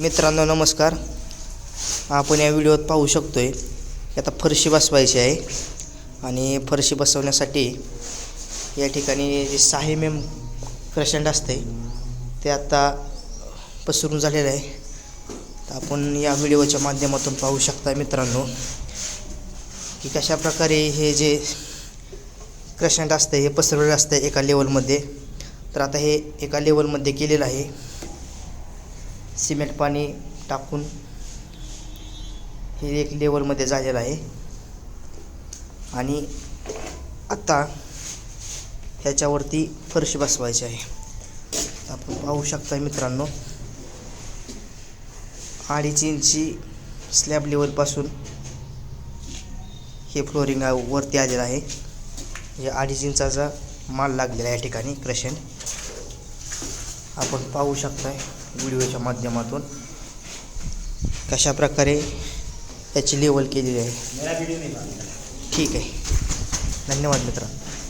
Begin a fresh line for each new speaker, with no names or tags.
मित्रांनो नमस्कार. आपण या व्हिडिओत पाहू शकतो की आता फरशी बसवायची आहे आणि फरशी बसवण्यासाठी या ठिकाणी जे सहा एम एम असते ते आता पसरून झालेलं आहे. तर आपण या व्हिडिओच्या माध्यमातून पाहू शकता मित्रांनो की कशा प्रकारे हे जे क्रशंट असतं हे पसरवलेलं असतं एका लेवलमध्ये तर आता हे एका लेवलमध्ये केलेलं आहे. सिमेंट पाणी टाकून हे एक लेवलमध्ये झालेलं आहे. आणि आत्ता ह्याच्यावरती फरशी बसवायची आहे. आपण पाहू शकता मित्रांनो अडीच इंची स्लॅब लेवलपासून हे फ्लोरिंग वरती आलेलं आहे. हे अडीच इंचाचा माल लागलेला आहे या ठिकाणी क्रशन आपण पाहू शकताय. व्हिडिओच्या माध्यमातून कशा प्रकारे त्याची लेवल केलेली आहे. ठीक आहे. धन्यवाद मित्रांनो.